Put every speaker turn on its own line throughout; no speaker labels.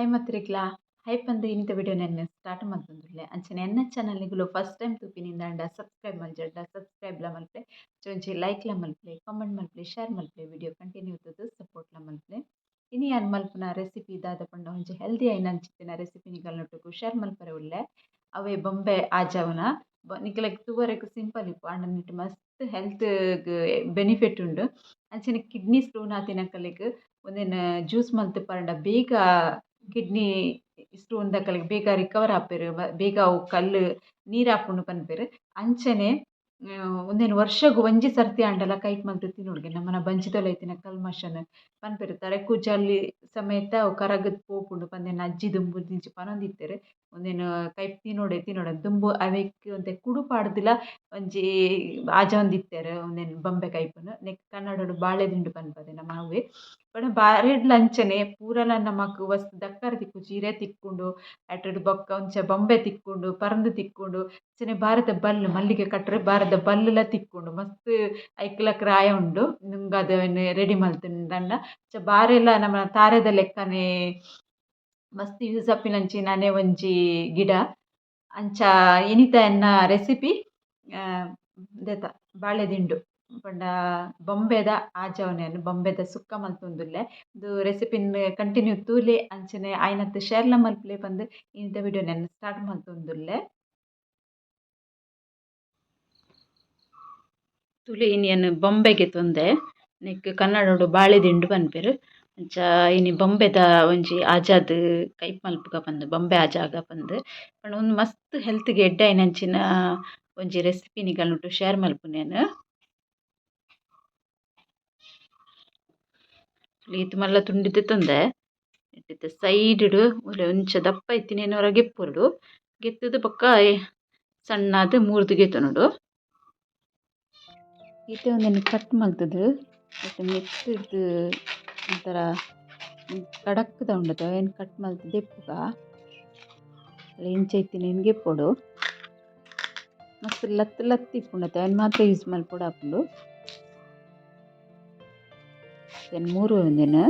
Hi ಮತ್ತಿರಿಗ್ಲಾ high ಪಂದ್ ಇಂಥ video ನೆನ್ನೆ ಸ್ಟಾರ್ಟ್ ಮಲ್ತೊಂದುಲ್ಲೆ ಅಂಚನೆ ಎನ್ನ ಚಾನಲ್ಗಳು ಫಸ್ಟ್ ಟೈಮ್ ತೂಪಿನಿಂದ ಸಬ್ಸ್ಕ್ರೈಬ್ ಮಲ್ಜಡ್ಡ ಸಬ್ಸ್ಕ್ರೈಬ್ಲ ಮಲ್ಪೆ ಲೈಕ್ ಲೈಕ್ಲ ಮಲ್ಪೆ ಕಾಮೆಂಟ್ ಮಲ್ಪೆ ಶೇರ್ ಮಲ್ಪೆ ವಿಡಿಯೋ ಕಂಟಿನ್ಯೂ ಇತ್ತದು ಸಪೋರ್ಟ್ಲ ಮಲ್ಪೆ ಇನಿ ಯಾನ್ ಮಲ್ಪನ ರೆಸಿಪಿ ದಾದ ಪಂಡ ಒಂಜಿ ಹೆಲ್ದಿ ಆಯ್ನ ಅಂಚಿತ್ತಿನ ರೆಸಿಪಿ ನಿಕಲ್ನೊಟ್ಟುಗು ಶೇರ್ ಮಲ್ಪರೆ ಉಳ್ಳೆ. ಅವೇ ಬೊಂಬೆ ಆಜಾವನ. ನಿಕಲೆಗ್ ತೂವರೆಗ್ ಸಿಂಪಲ್ ಇಪ್ಪು. ಆಂಡ ಮಸ್ತ್ ಹೆಲ್ತ್ ಬೆನಿಫಿಟ್ ಉಂಡು. ಅಂಚನೆ ಕಿಡ್ನಿ ಸ್ಟೋನ್ ಆತಿನಕಲೆಗ್ ಒಂದೇನು ಜ್ಯೂಸ್ ಮಲ್ತು ಪಂಡ ಬೇಗ ಕಿಡ್ನಿ ಸ್ಟೋನ್ ದಕಲೆಗ್ ಬೇಗ ರಿಕವರ್ ಆಪೆರ್ ಬೇಗ ಅವು ಕಲ್ಲು, ನೀರು ಆಪುಂಡು ಪನ್ಪೆರ್ ಅಂಚನೆ ಉಂದೆನ್ ವರ್ಷಗ್ ಒಂಜಿ ಸರ್ತಿ ಆಂಡಲ ಕೈಟ್ ಮಲ್ತ್ ತಿನ್ನೊಡು ನಮ್ಮನ ಬಂಜಿದಲ ಇತ್ತಿನ ಕಲ್ಮಶನ್. ಪನ್ಪೆರ್ ತರೆ ಕೂಜಲ್ಲಿ ಸಮೇತ ಅವು ಕರಗದ್ ಪೋಪುಂಡು ಪಂದೆನ್ ಅಜ್ಜಿ ದುಂಬು ದಿಂಚಿ ಪನೊಂದಿತ್ತೆರ್. ಉಂದೆನ್ ಕೈಪ್ ತಿನೊಡೆ ದುಂಬು ಅವೆಕ್ ಒಂತೆ ಕುಡು ಪಾಡ್ದಿಲ ಒಂಜಿ ಆಜ ಒಂದ್ ಇತ್ತೆರ್ ಉಂದೆನ್ ಬೊಂಬೆ ಕೈಪುನ. ನೆಕ್ಸ್ಟ್ ಕನ್ನಡೊಡು ಬಾಳೆ ದಿಂಡು ನಮ್ಮ ನಮ ಅವ್ವೆ ಪಂಡ ಬಾರೆಡ್ಲ ಅಂಚನೆ ಪೂರಲ ನಮಕ್ ವಸ್ತ್ ದಕ್ಕರೆ ತಿಕ್ಕು ಚೀರೆ ತಿಕ್ಕುಂಡು ಅಟ್ಟುಡ್ ಬೊಕ್ಕ ಒಂಚ ಬೊಂಬೆ ತಿಕ್ಕುಂಡು, ಪರಂದ ತಿಕ್ಕುಂಡು ಅಂಚನೆ ಬಾರೆದ ಬಲ್ಲ್, ಮಲ್ಲಿಗೆ ಕಟ್ಟರೆ ಬಾರೆದ ಲ ತಿಕ್ಕುಂಡು, ಮಸ್ತ್ ಐಕ್ಲಕ್ ರಾಯ ಉಂಡು. ನುಂಗ್ ಅದ್ ರೆಡಿ ಮಲ್ತುಂಡಾಂಡ ಅಂಚ ಬಾರೆಲ ನಮ ತಾರೆದ ಲೆಕ್ಕನೆ ಮಸ್ತ್ ಯೂಸ್ ಆಪಿನಂಚಿನನೆ ಒಂಜಿ ಗಿಡ. ಅಂಚ ಇನಿತ ಎನ್ನ ರೆಸಿಪಿ ದೆತ ಬಾಳೆದಿಂಡು. ಪಂಡ ಬೊಂಬೆದ ಆಜಾವನೆನ್ ಬೊಂಬೆದ ಸುಕ್ಕ ಮಲ್ತುಂದುಲ್ಲೆ. ಇದು ರೆಸಿಪಿನ್ ಕಂಟಿನ್ಯೂ ತೂಲೆ, ಅಂಚನೆ ಆಯ್ನತ್ ಶೇರ್ಲ ಮಲ್ಪಲೆ ಬಂದು ಇಂತ ವಿಡಿಯೋ ನೆನ್ ಸ್ಟಾರ್ಟ್ ಮಲ್ತುಂದುಲ್ಲೆ. ತುಲೆ ಇನಿಯನ್ ಬೊಂಬೆಗೆ ತೊಂದೆ. ನೆಕ್ ಕನ್ನಡೊಡು ಬಾಳೆದಿಂಡು ದಿಂಡು ಪನ್ಪೆರ್ ಅಂಚ ಇನಿ ಬೊಂಬೆದ ಒಂಜಿ ಆಜಾದ್ ಕೈಪ್ ಮಲ್ಪುಗ ಪಂದ್ ಬೊಂಬೆ ಆಜಾಗ ಪಂದ್ ಪಂಡ ಉಂದು ಮಸ್ತ್ ಹೆಲ್ತ್ಗೆ ಎಡ್ಡೆ ಆಯಿನಂಚಿನ ಒಂಜಿ ರೆಸಿಪಿ ನಿಕಲ್ನೊಟ್ಟು ಶೇರ್ ಮಲ್ಪುನೆನ್. ಈತ್ ಮಲ್ಲ ತುಂಡಿ ದೆತೊಂದೆ ಸೈಡ್ ಇಡು ಒಲೆ ಒಂಚ ದಪ್ಪ ಇತ್ತಿನೇನು ಒರ ಗೆಪ್ಪೊಡು ಗೆತ್ತುದು ಬೊಕ್ಕ ಸಣ್ಣದ್ ಮೂರ್ದು ದೆತೊನೊಡು ಈತೆ ಉಂದೆನ್ ಕಟ್ ಮಲ್ತುದು ಮತ್ತು ಮಿಕ್ಸ್ಡ್ ಒಂತರ ಕಡಕ್ದ ಉಂಡತ ಏನು ಕಟ್ ಮಲ್ತ್ ದೆಪ್ಪುಗ. ಇಂಚ ನಿನಗೆ ಗೆಪ್ಪೊಡು ಮಸ್ತ್ ಲತ್ತ್ ಲತ್ತ್ ಇಪ್ಪುಂಡತೆ ಅವೆನ್ ಮಾತ್ರ ಯೂಸ್ ಮಲ್ಪೊಡು ಆಪುಂಡು ಏನು ಮೂರು ಉಂದೆನ್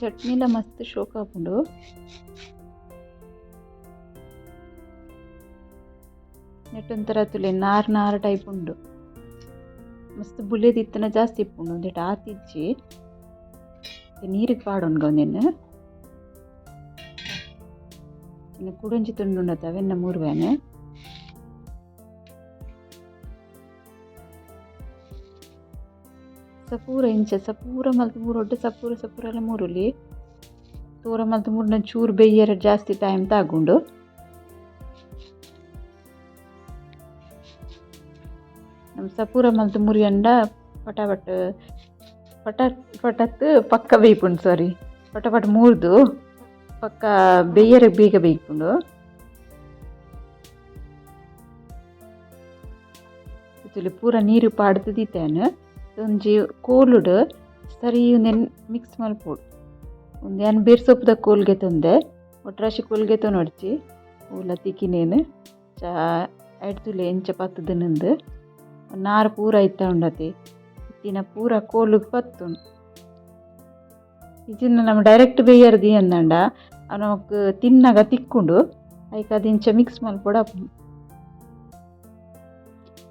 ಚಟ್ನಿಲ ಮಸ್ತ್ ಶೋಕು ಆಪುಂಡು ನೆಟ್ಟ್ ಒಂತರ ತುಲೆ ನಾರ್ ನಾರ್ ಟೈಪ್ ಉಂಡು ಮಸ್ತ್ ಬುಲೆದ್ ಇತ್ತ್ಂಡ ಜಾಸ್ತಿ ಇಪ್ಪುಂಡು ಉಂದೆಟ್ ಆತಿಜ್ಜಿ ನೀರ್ಗ್ ಪಾಡೊನ್ಗ ಉಂದೆನ್ ಇನ್ನು ಕುಡೊಂಜಿ ತುಂಡುಂಡತ ಅವೆನ್ನ ಮೂರುವೆನ್ ಸಪೂರ ಇಂಚ ಸಪೂರ ಮಲ್ತ್ ಮೂರೊಟ್ಟು ಸಪೂರ ಸಪೂರಲ ಮೂರುಲಿ ತೂರ ಮಲ್ತ್ ಮೂರ್ನ ಚೂರು ಬೆಯ್ಯರೆ ಜಾಸ್ತಿ ಟೈಮ್ ತಾಗುಂಡು ನಮ್ ಸಪೂರ ಮಲ್ತ್ ಮುರಿಯಂಡ ಪಟಾಪಟ್ ಪಟ ಪಟತ್ ಪಕ್ಕ ಬೇಯ್ಪುಂಡು ಸಾರಿ ಪಟ ಪಟ ಮೂರ್ದು, ಪಕ್ಕ ಬೆಯ್ಯರೆ ಬೇಗ ಬೇಯ್ಪುಂಡು. ಇತ್ತುಲು ಪೂರ ನೀರು ಪಾಡ್ದ್ ದೀತೆನ್ ಒಂಜಿ ಕೋಲುಡು ಸರಿ ಉಂದೆನ್ ಮಿಕ್ಸ್ ಮಲ್ಪೊಡು. ಉಂದೆನ್ ಬೇರ್ಸೊಪ್ಪುದ ಕೋಲ್ಗೆ ತಂದೆ, ಒಟ್ರಾಶಿ ಕೋಲ್ಗೆ ತೊನೊಡ್ಚಿ. ಓಲ ತಿಕ್ಕಿನೇನು, ಚಾ ಐಟ್ ತುಲೆ ಎಂಚ ಪತ್ತುದನಂದ್ ನಾರ್ ಪೂರ ಐತ ಉಂಡತೆ. ಇತ್ತಿನ ಪೂರ ಕೋಲುಗ್ ಪತ್ತುಂಡು ಇಜಿಂಡ ನಮ ಡೈರೆಕ್ಟ್ ಬೇಯರೆ ದಿಯಂದಂಡ ಅವ್ ನಮಕ್ ತಿನ್ನಗ ತಿಕ್ಕುಂಡು, ಐಕ್ ಅದ್ ಇಂಚ ಮಿಕ್ಸ್ ಮಲ್ಪೊಡು ಆಪುಂಡು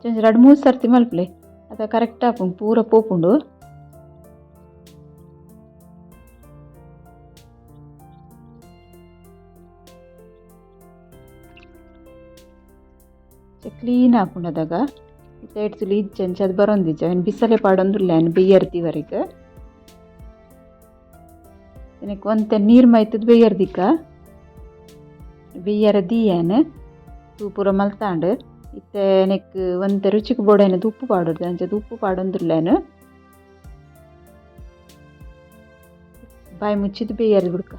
ಒಂಜಿ ರಡ್ಡ್ ಮೂಜಿ ಸರ್ತಿ ಮಲ್ಪುಲೆ, ಅದ ಕರೆಕ್ಟ್ ಆಪುಂಡು ಪೂರ ಪೋಪುಂಡು. ಕ್ಲೀನ್ ಆಪುಂಡು ಅದಾಗ. ಇತ್ತ ಎಡ್ತುಲು ಇಜ್ಜಿ ಅಂಚ ಅದ್ ಏನು ಬಿಸಲೆ ಪಾಡೊಂದುಲ್ಲೆ ಬೆಯ್ಯರೆ ತಿವರೆಗ್ ನೆಕ್ ಒಂತೆ ನೀರ್ ಮೈತುದು ಬೆಯ್ಯರೆ ದಿಕ್ಕ ಬೆಯ್ಯರೆ ದಿಯೆನ್ ತೂ ಪೂರ ಮಲ್ತಾಂಡ್ ಇತ್ತೆ ನೆಕ್ ಒಂತೆ ರುಚಿಗ್ ಬೋಡಾಯಿನದ ಉಪ್ಪು ಪಾಡೋದು ಅಂಚದು ಉಪ್ಪು ಪಾಡೊಂದುಲ್ಲೆನ್ ಬಾಯಿ ಮುಚ್ಚಿದ್ ಬೇಯರ್ದು ಬಿಡ್ಕ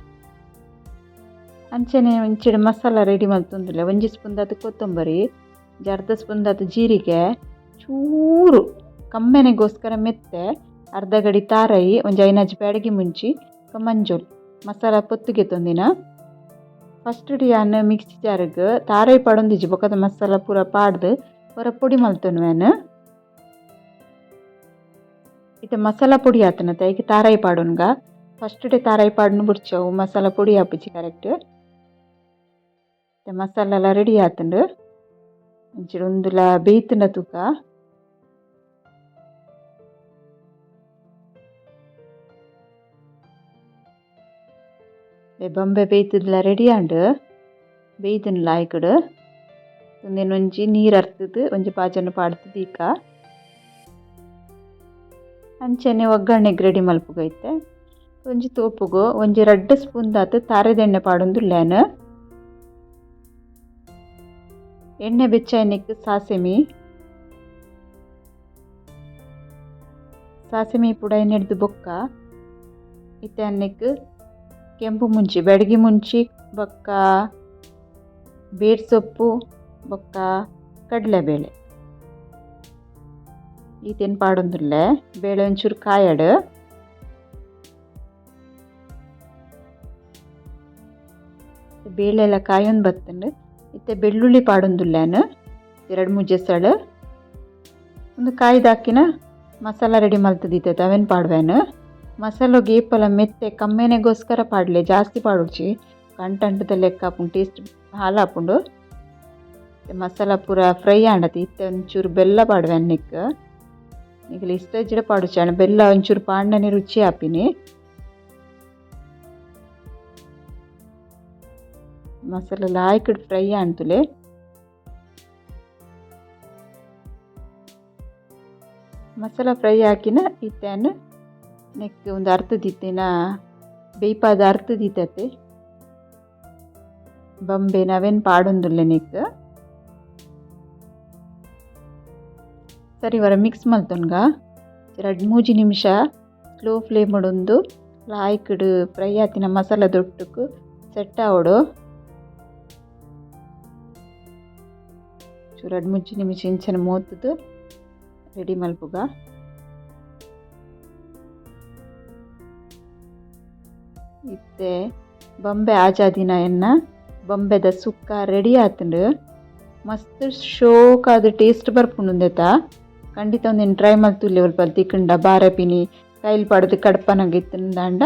ಅಂಚನೆ ಇಂಚಿಡ್ ಮಸಾಲ ರೆಡಿ ಮಲ್ತೊಂದುಲ್ಲೆ ಒಂಜಿ ಸ್ಪೂನ್ ದಾತ್ ಕೊತ್ತಂಬರಿ ಅರ್ಧ ಸ್ಪೂನ್ ದಾತ್ ಜೀರಿಗೆ ಚೂರು ಕಮ್ಮೆನೆಗೋಸ್ಕರ ಮೆತ್ತೆ, ಅರ್ಧ ಗಡಿ ತಾರೈ ಒಂಜಿ ಐನಾಜಿ ಬ್ಯಾಡಗಿ ಮುಂಚಿ ಮಂಜೊಲ್, ಮಸಾಲ ಪೊತ್ತುಗೆ ತೊಂದಿನ. ಫಸ್ಟ್ ಯಾನ್ ಮಿಕ್ಸಿ ಜಾರ್ಗ್, ತಾರೈ ಪಡೊಂದಿಜ್ಜಿ ಬೊಕದ ಮಸಾಲ ಪೂರ ಪಾಡ್ದ್, ಪೂರ ಪೊಡಿ ಮಲ್ತೊನ್ವೆನ್ ಇತ್ತೆ ಮಸಾಲ ಪುಡಿ ಆತನತ ಐಕೆ ತಾರಾಯಿ ಪಾಡುನ್ಗ. ಫಸ್ಟ್ ಡೇ ತಾರಾಯಿ ಪಾಡುನು ಬಿಡ್ಚವು ಮಸಾಲ ಪುಡಿ ಆಪಿಚ್ಚಿ ಕರೆಕ್ಟ್. ಮಸಾಲ ಎಲ್ಲ ರೆಡಿ ಆತುಂಡು ಇಂಚಿಡು ಉಂದುಲ ಬೇಯ್ತುಂಡ ತೂಕ. ಬೊಂಬೆ ಬೇಯ್ತುದ್ಲ ರೆಡಿ ಆಂಡ್. ಬೇಯ್ದುಂಡ್ಲ ಆಯ್ಕುಡು ಉಂದೆನ್ ಒಂಜಿ ನೀರು ಅರ್ತುದು, ಒಂಜಿ ಪಾಜೊನ್ನು ಪಾಡ್ತದ ಈಕ. ಅಂಚನೆ ಒಗ್ಗರಣೆಗ್ ರೆಡಿ ಮಲ್ಪುಗೈತೆ. ಒಂಜಿ ತೋಪುಗು, ಒಂಜಿ ರಡ್ಡ ಸ್ಪೂನ್ ದಾತ್ ತಾರೆದ ಪಾಡೊಂದುಲ್ಲೆನ್. ಎಣ್ಣೆ ಬೆಚ್ಚ ಸಾಸೆಮಿ. ಸಾಸೆಮಿ ಪುಡ ಎಣ್ಣೆಡ್ದು ಬೊಕ್ಕ. ಇತ್ತೆ ಅನ್ನಕ್ಕೆ ಕೆಂಪು ಮುಂಚಿ, ಬೆಡಗಿ ಮುಂಚಿ, ಬೊಕ್ಕ ಬೇಡ್ ಸೊಪ್ಪು ಬೊಕ್ಕ ಕಡಲೆಬೇಳೆ. ಈತೆನ್ ಪಾಡೊಂದುಲ್ಲೆ? ಬೇಳೆ ಒಂಚೂರು ಕಾಯಡ್. ಬೇಳೆ ಎಲ್ಲ ಕಾಯೊಂದು ಇತ್ತೆ ಬೆಳ್ಳುಳ್ಳಿ ಪಾಡೊಂದುಲ್ಲೆನ್, ಎರಡು ಮುಜ್ಜೆಸಳು ಒಂದು ಕಾಯ್ದಾಕಿನ ಮಸಾಲ ರೆಡಿ ಮಲ್ತದಿತ್ತೆ ಅವೆನ್ ಪಾಡ್ವೇನು? ಮಸಾಲ ಗೇಪಲ ಮೆತ್ತೆ ಕಮ್ಮೆನೆಗೋಸ್ಕರ ಪಾಡ್ಲೆ, ಜಾಸ್ತಿ ಪಾಡುಡ್ಚಿ ಕಂಟಂಟದ ಲೆಕ್ಕ ಆಪುಂಡು ಟೇಸ್ಟ್ ಹಾಲು ಆಪುಂಡು ಮಸಾಲ ಪೂರ ಫ್ರೈ ಆಂಡತಿ, ಇತ್ತೆ ಒಂಚೂರು ಬೆಲ್ಲ ಪಾಡ್ವೆ ಅನ್ನಿಕ್ ಈಗ ಇಷ್ಟ ಇಜ್ಜಿಡ ಪಾಡುಚಾಣ ಬೆಲ್ಲ ಒಂಚೂರು ಪಾಂಡನೆ ಮಸಾಲ ಲಾಯ್ಕಡ್ ಫ್ರೈ ಆಂತುಲೆ ಮಸಾಲ ಫ್ರೈ ಹಾಕಿನ ಇತ್ತೇನು ನೆಕ್ ಒಂದು ಅರ್ಧ ದಿತ್ತಿನ ಬೇಯ್ಪಾದ ಅರ್ಧ ದಿತ್ತತೆ ಬಂಬೆ ನವೆನ್ ಪಾಡೊಂದುಲ್ಲೆ ನೆಕ್ ಸರಿ ವರ ಮಿಕ್ಸ್ ಮಲ್ತೊನ್ಗ ಎರಡು ಮೂಜಿ ನಿಮಿಷ ಸ್ಲೋ ಫ್ಲೇಮ್ ಉಂಡು ಲಾಯ್ಕಡ್ ಫ್ರೈ ಆತಿನ ಮಸಾಲ ದೊಟ್ಟಕ್ಕೆ ಸೆಟ್ ಆವಡು ಚೂರು ಮುಂಚಿನ ನಿಮಿಷ ಇಂಚನೆ ಮೋತುದು ರೆಡಿ ಮಲ್ಪುಗ ಇತ್ತೆ, ಬೊಂಬೆ ಆಜಾದಿನ ಎನ್ನ ಬೊಂಬೆದ ಸುಕ್ಕ ರೆಡಿ ಆತುಂಡು. ಮಸ್ತ್ ಶೋಕಾದ ಟೇಸ್ಟ್ ಬರ್ಪುಂಡು ಖಂಡಿತ ಒಂದು ಟ್ರೈ ಮಲ್ತುಲ್ಲೆ ಒಲ್ಪ ತಿಕ್ಕಂಡ, ಬಾರ ಪಿನಿ, ಕೈಲ್ ಪಡೆದು ಕಡಪನಾಗಿತ್ತಂದಾಂಡ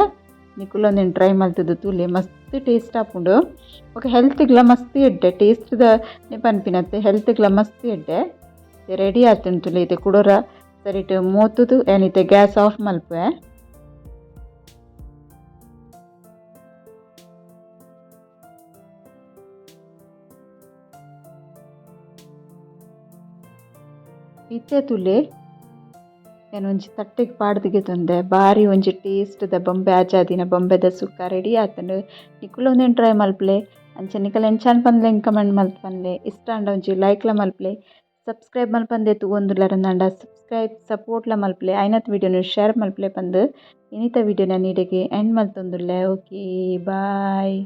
ನಿಕುಲೊಂದಿನ ಟ್ರೈ ಮಲ್ತದು ತೂಲೆ ಮಸ್ತ್ ಟೇಸ್ಟ್ ಆಪುಂಡು ಬೊಕ ಹೆಲ್ತ್ಗ್ಲ ಮಸ್ತ್ ಎಡ್ಡೆ ಟೇಸ್ಟ್ದ ಪನ್ಪಿನತ್ತೆ ಹೆಲ್ತ್ಗ್ಲ ಮಸ್ತ್ ಎಡ್ಡೆ. ರೆಡಿ ಆತುಂಡು ತುಲೆ ಇದು, ಕುಡೋರ. ಸರಿಟ್ ಮೋತುದು ಏನಿತ್ತೆ ಗ್ಯಾಸ್ ಆಫ್ ಮಲ್ಪೆ ಇತ್ತೆ ತುಲೆ ಒಂಜಿ ತಟ್ಟೆಗ್ ಪಾಡ್ದಿಗೆ ತೊಂದೆ. ಬಾರಿ ಒಂಜಿ ಟೇಸ್ಟ್ದ ಬೊಂಬೆ, ಆಜಾದಿನ ಬೊಂಬೆದ ಸುಕ್ಕ ರೆಡಿ ಆತುಂಡು ನಿಕುಲು ಒಂದೆನ್ ಟ್ರೈ ಮಲ್ಪಲೆ. ಅಂಚ ನಿಕಲ್ ಎಂಚಾನ್ ಪಂದ್ಲೆ ಕಮೆಂಟ್ ಮಲ್ಪನ್ಲೆ ಇಷ್ಟ ಅಂಡ ಒಂಜಿ ಲೈಕ್ಲ ಮಲ್ಪಲೆ. ಸಬ್ಸ್ಕ್ರೈಬ್ ಮಲ್ಪಂದೆ ತೂವೊಂದುಲ್ಲರಂದಾಂಡ ಸಬ್ಸ್ಕ್ರೈಬ್ ಸಪೋರ್ಟ್ಲ ಮಲ್ಪಲೆ. ಐನತ್ ವೀಡಿಯೋನು ಶೇರ್ ಮಲ್ಪಲೆ ಪಂದ್. ಇನಿತ ವಿಡಿಯೋನ ನೀಡೆಗೆ ಎಂಡ್ ಮಲ್ತೊಂದುಲ್ಲೆ ಓಕೆ ಬಾಯ್